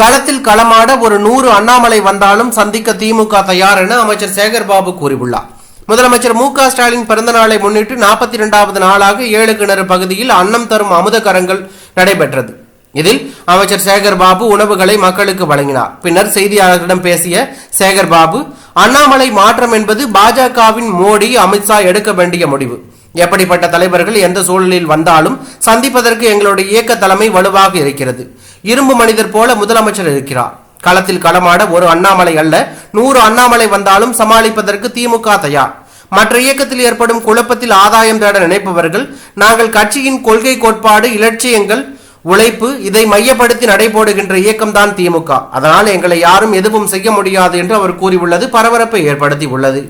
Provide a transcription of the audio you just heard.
களத்தில் களமாட ஒரு நூறு அண்ணாமலை வந்தாலும் சந்திக்க திமுக தயார் என அமைச்சர் சேகர்பாபு கூறியுள்ளார். முதலமைச்சர் மு க ஸ்டாலின் பிறந்த நாளை முன்னிட்டு நாற்பத்தி இரண்டாவது நாளாக ஏழு கிணறு பகுதியில் அன்னம் தரும் அமுத கரங்கள் நடைபெற்றது. இதில் அமைச்சர் சேகர்பாபு உணவுகளை மக்களுக்கு வழங்கினார். பின்னர் செய்தியாளர்களிடம் பேசிய சேகர்பாபு அண்ணாமலை மாற்றம் என்பது பாஜகவின் மோடி அமித்ஷா எடுக்க வேண்டிய முடிவு. எப்படிப்பட்ட தலைவர்கள் எந்த சூழலில் வந்தாலும் சந்திப்பதற்கு எங்களுடைய இயக்க தலைமை வலுவாக இருக்கிறது. இரும்பு மனிதர் போல முதலமைச்சர் இருக்கிறார். களத்தில் களமாட ஒரு அண்ணாமலை அல்ல நூறு அண்ணாமலை வந்தாலும் சமாளிப்பதற்கு திமுக தயார். மற்ற இயக்கத்தில் ஏற்படும் குழப்பத்தில் ஆதாயம் தேட நினைப்பவர்கள் நாங்கள் கட்சியின் கொள்கை கோட்பாடு இலட்சியங்கள் உழைப்பு இதை மையப்படுத்தி நடைபோடுகின்ற இயக்கம்தான் திமுக. அதனால் எங்களை யாரும் எதுவும் செய்ய முடியாது என்று அவர் கூறியுள்ளது பரபரப்பை ஏற்படுத்தி உள்ளது